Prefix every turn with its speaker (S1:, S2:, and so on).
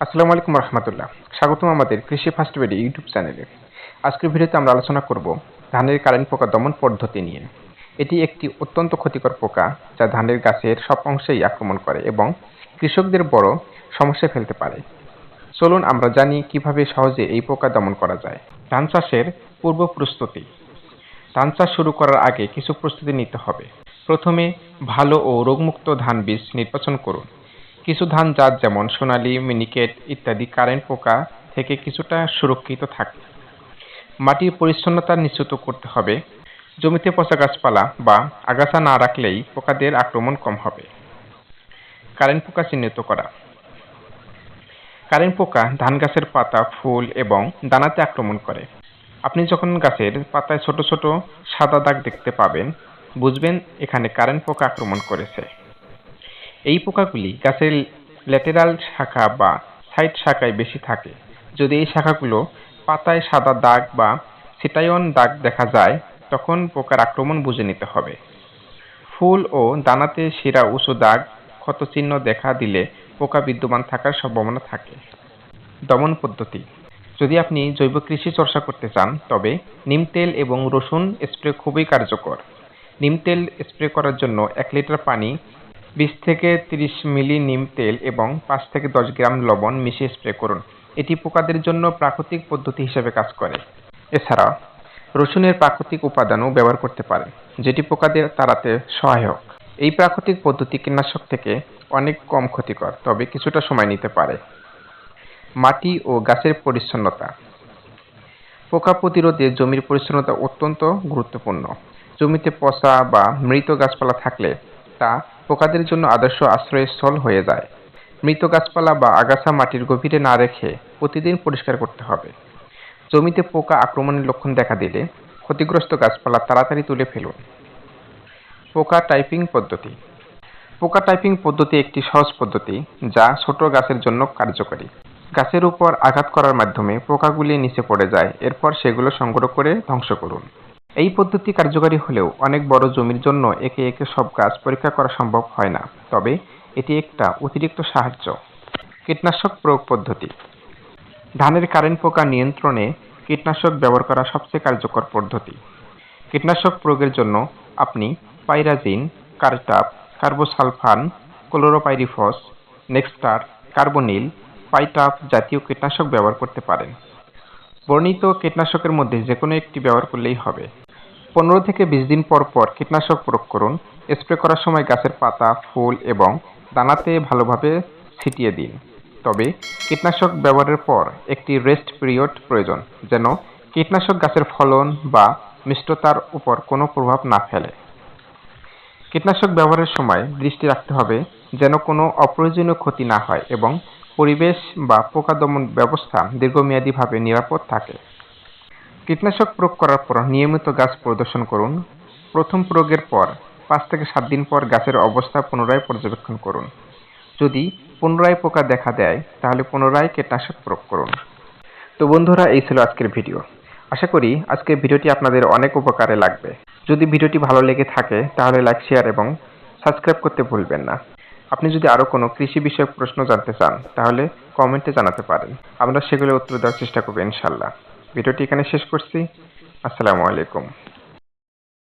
S1: আসসালামু আলাইকুম রহমতুল্লাহ। স্বাগতম আমাদের কৃষি ফার্স্ট বেডি ইউটিউব চ্যানেলে। আজকের ভিডিওতে আমরা আলোচনা করব ধানের কারেন্ট পোকা দমন পদ্ধতি নিয়ে। এটি একটি অত্যন্ত ক্ষতিকর পোকা যা ধানের গাছের সব অংশেই আক্রমণ করে এবং কৃষকদের বড় সমস্যা ফেলতে পারে। চলুন আমরা জানি কীভাবে সহজে এই পোকা দমন করা যায়। ধান চাষের পূর্ব প্রস্তুতি। ধান চাষ শুরু করার আগে কিছু প্রস্তুতি নিতে হবে। প্রথমে ভালো ও রোগমুক্ত ধান বীজ নির্বাচন করুন। কিছু ধান জাত যেমন সোনালী, মিনিকেট ইত্যাদি কারেন্ট পোকা থেকে কিছুটা সুরক্ষিত থাকে। মাটির পরিচ্ছন্নতা নিশ্চিত করতে হবে। জমিতে পচা গাছপালা বা আগাছা না রাখলেই পোকাদের আক্রমণ কম হবে। কারেন্ট পোকা চিহ্নিত করা। কারেন্ট পোকা ধান গাছের পাতা, ফুল এবং দানাতে আক্রমণ করে। আপনি যখন গাছের পাতায় ছোট ছোট সাদা দাগ দেখতে পাবেন, বুঝবেন এখানে কারেন্ট পোকা আক্রমণ করেছে। এই পোকাগুলি গাছের ল্যাটেরাল শাখা বা সাইড শাখায় বেশি থাকে। যদি এই শাখাগুলো পাতায় সাদা দাগ বা সিটায়ন দাগ দেখা যায়, তখন পোকার আক্রমণ বুঝে নিতে হবে। ফুল ও দানাতে শিরা উঁচু দাগ, ক্ষতচিহ্ন দেখা দিলে পোকা বিদ্যমান থাকার সম্ভাবনা থাকে। দমন পদ্ধতি। যদি আপনি জৈব কৃষি চর্চা করতে চান, তবে নিম তেল এবং রসুন স্প্রে খুবই কার্যকর। নিম তেল স্প্রে করার জন্য এক লিটার পানি বিশ থেকে তিরিশ মিলি নিম তেল এবং পাঁচ থেকে দশ গ্রাম লবণ মিশিয়ে স্প্রে করুন। এটি পোকাদের জন্য প্রাকৃতিক পদ্ধতি হিসেবে কাজ করে। এছাড়া রসুনের প্রাকৃতিক উপাদানও ব্যবহার করতে পারেন, যেটি পোকাদের তাড়াতে সহায়ক। এই প্রাকৃতিক পদ্ধতি কীটনাশক থেকে অনেক কম ক্ষতিকর, তবে কিছুটা সময় নিতে পারে। মাটি ও গাছের পরিচ্ছন্নতা। পোকা প্রতিরোধে জমির পরিচ্ছন্নতা অত্যন্ত গুরুত্বপূর্ণ। জমিতে পচা বা মৃত গাছপালা থাকলে তা পোকাদের জন্য আদর্শ আশ্রয়স্থল হয়ে যায়। মৃত গাছপালা বা আগাছা মাটির গভীরে না রেখে প্রতিদিন পরিষ্কার করতে হবে। জমিতে পোকা আক্রমণের লক্ষণ দেখা দিলে ক্ষতিগ্রস্ত গাছপালা তাড়াতাড়ি তুলে ফেলুন। পোকা টাইপিং পদ্ধতি। পোকা টাইপিং পদ্ধতি একটি সহজ পদ্ধতি যা ছোট গাছের জন্য কার্যকরী। গাছের উপর আঘাত করার মাধ্যমে পোকাগুলি নিচে পড়ে যায়, এরপর সেগুলো সংগ্রহ করে ধ্বংস করুন। এই পদ্ধতি কার্যকরী হলেও অনেক বড় জমির জন্য একে একে সব গাছ পরীক্ষা করা সম্ভব হয় না, তবে এটি একটা অতিরিক্ত সাহায্য। কীটনাশক প্রয়োগ পদ্ধতি। ধানের কারেন্ট পোকা নিয়ন্ত্রণে কীটনাশক ব্যবহার করা সবচেয়ে কার্যকর পদ্ধতি। কীটনাশক প্রয়োগের জন্য আপনি পাইরাজিন, কার্টাপ, কার্বোসালফান, ক্লোরোপাইরিফস, নেক্সটার, কার্বনিল পাইটাপ জাতীয় কীটনাশক ব্যবহার করতে পারেন। বর্ণিত কীটনাশকের মধ্যে যে কোনো একটি ব্যবহার করলেই হবে। পনেরো থেকে বিশ দিন পর পর কীটনাশক প্রয়োগ করুন। স্প্রে করার সময় গাছের পাতা, ফুল এবং দানাতে ভালোভাবে ছিটিয়ে দিন। তবে কীটনাশক ব্যবহারের পর একটি রেস্ট পিরিয়ড প্রয়োজন, যেন কীটনাশক গাছের ফলন বা মিষ্টতার উপর কোনো প্রভাব না ফেলে। কীটনাশক ব্যবহারের সময় দৃষ্টি রাখতে হবে যেন কোনো অপ্রয়োজনীয় ক্ষতি না হয় এবং পরিবেশ বা পোকা দমন ব্যবস্থা দীর্ঘমেয়াদীভাবে নিরাপদ থাকে। কীটনাশক প্রয়োগ করার পর নিয়মিত গাছ পরিদর্শন করুন। প্রথম প্রয়োগের পর পাঁচ থেকে সাত দিন পর গাছের অবস্থা পুনরায় পর্যবেক্ষণ করুন। যদি পুনরায় পোকা দেখা দেয়, তাহলে পুনরায় কীটনাশক প্রয়োগ করুন। তো বন্ধুরা, এই ছিল আজকের ভিডিও। আশা করি আজকের ভিডিওটি আপনাদের অনেক উপকারে লাগবে। যদি ভিডিওটি ভালো লেগে থাকে, তাহলে লাইক, শেয়ার এবং সাবস্ক্রাইব করতে ভুলবেন না। আপনি যদি আরও কোনো কৃষি বিষয়ক প্রশ্ন জানতে চান, তাহলে কমেন্টে জানাতে পারেন। আমরা সেগুলো উত্তর দেওয়ার চেষ্টা করব, ইনশাল্লাহ। ভিডিওটি এখানে শেষ করছি। আসসালামু আলাইকুম।